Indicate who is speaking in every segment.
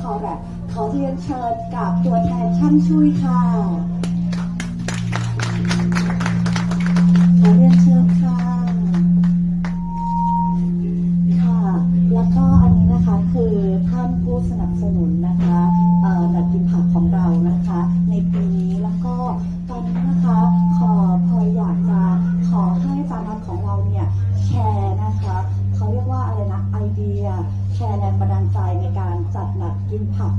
Speaker 1: ขอแบบขอเรียนเชิญกับตัวแทนช่างช่วยค่ะ ขอเรียนเชิญค่ะ ค่ะ แล้วก็อันนี้นะคะคือท่านผู้สนับสนุนนะคะเอ่อนักกินผักของเรานะคะ ในปีนี้แล้วก็ตอนนี้นะคะ ขอพอยอยากจะขอให้ฟาร์มของเราเนี่ยแชร์นะคะ เขาเรียกว่าอะไรนะไอเดีย แชร์แรงบันดาลใจใน ผัก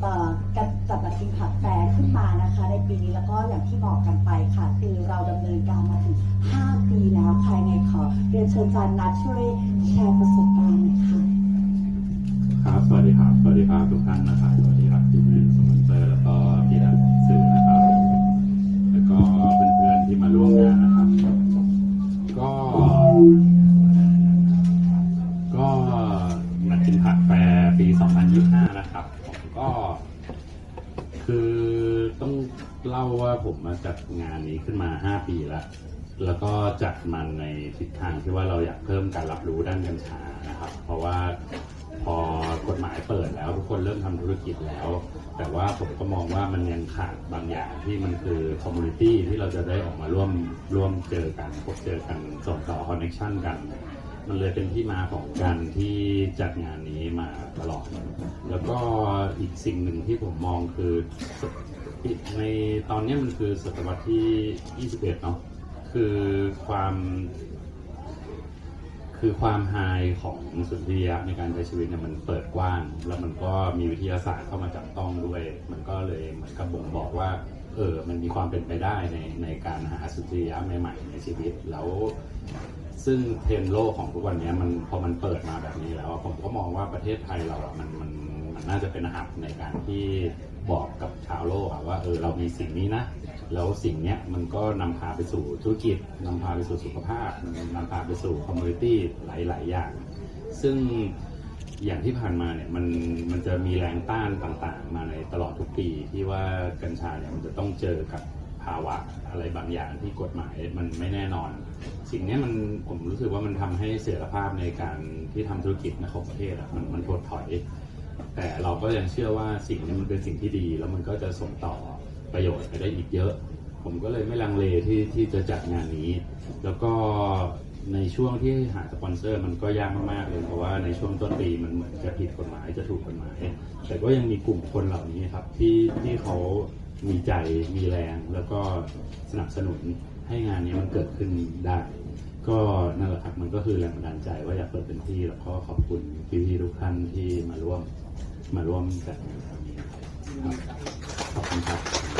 Speaker 1: เอ่อการจัดหนักกินผักแฟร์ขึ้นมานะคะ ในปีนี้แล้วก็อย่างที่บอกกันไปค่ะ คือเราดำเนินการมาถึง 5 ปีแล้วภายในขอเรียนเชิญอาจารย์นัทช่วยแชร์ประสบการณ์หน่อยค่ะ
Speaker 2: ครับสวัสดีครับ สวัสดีครับทุกท่านนะครับ สวัสดีครับ ปี 2025 นะครับ ผมก็ คือต้องเล่าว่าผมมาจัดงานนี้ขึ้นมา 5 ปีแล้ว แล้วก็จัดมันในทิศทางที่ว่าเราอยากเพิ่มการรับรู้ด้านกัญชานะครับ เพราะว่าพอกฎหมายเปิดแล้วทุกคนเริ่มทำธุรกิจแล้ว แต่ว่าผมก็มองว่ามันยังขาดบางอย่างที่มันคือคอมมูนิตี้ที่เราจะได้ออกมาร่วมร่วมเจอกันพบเจอกันส่งต่อคอนเนคชันกัน มันเลยเป็นที่มาของการที่จัดงานนี้มาตลอด แล้วก็อีกสิ่งหนึ่งที่ผมมองคือในตอนนี้มันคือศตวรรษที่ 21 เนาะคือความคือความไฮของสุนทรียะในการใช้ชีวิตเนี่ยมันเปิดกว้าง แล้วมันก็มีวิทยาศาสตร์เข้ามาจับต้องด้วย มันก็เลยเหมือนกับบ่งบอกว่า เออมันมีความเป็นไปได้ในในการหาสุทรียะใหม่ๆในชีวิตแล้ว ซึ่งเทรนด์โลกของทุกวันนี้มันพอมันเปิดมาแบบนี้แล้วอะผมก็มองว่าประเทศไทยเราอะมันมันมันน่าจะเป็นหับในการที่บอกกับชาวโลกอะว่าเออเรามีสิ่งนี้นะ แล้วสิ่งเนี้ยมันก็นำพาไปสู่ธุรกิจนำพาไปสู่สุขภาพนำพาไปสู่คอมมูนิตี้หลายๆ อย่าง ซึ่ง อย่างที่ผ่านมาเนี่ยมันมันจะมีแรงต้านต่างๆ มาในตลอดทุกปีที่ว่ากัญชาเนี่ยมันจะต้องเจอกับภาวะอะไรบางอย่างที่กฎหมายมันไม่แน่นอน สิ่งนี้มันผมรู้สึกว่ามันทำให้เสถียรภาพในการที่ทำธุรกิจในของประเทศอะมันมันถดถอย แต่เราก็ยังเชื่อว่าสิ่งนี้มันเป็นสิ่งที่ดี แล้วมันก็จะส่งต่อประโยชน์ไปได้อีกเยอะ ผมก็เลยไม่ลังเลที่ที่จะจัดงานนี้ แล้วก็ ในช่วงที่หาสปอนเซอร์มันก็ยากมากๆเลยเพราะว่าในช่วงต้นปีมันเหมือนจะผิดกฎหมายจะถูกกฎหมาย แต่ก็ยังมีกลุ่มคนเหล่านี้ครับที่ที่เขามีใจมีแรง แล้วก็สนับสนุนให้งานนี้มันเกิดขึ้นได้ ก็นั่นแหละครับมันก็คือแรงบันดาลใจว่าอยากเปิดเป็นที่ แล้วก็ขอบคุณพี่ๆทุกท่านที่มาร่วมมาร่วมจัดงานครั้งนี้ครับ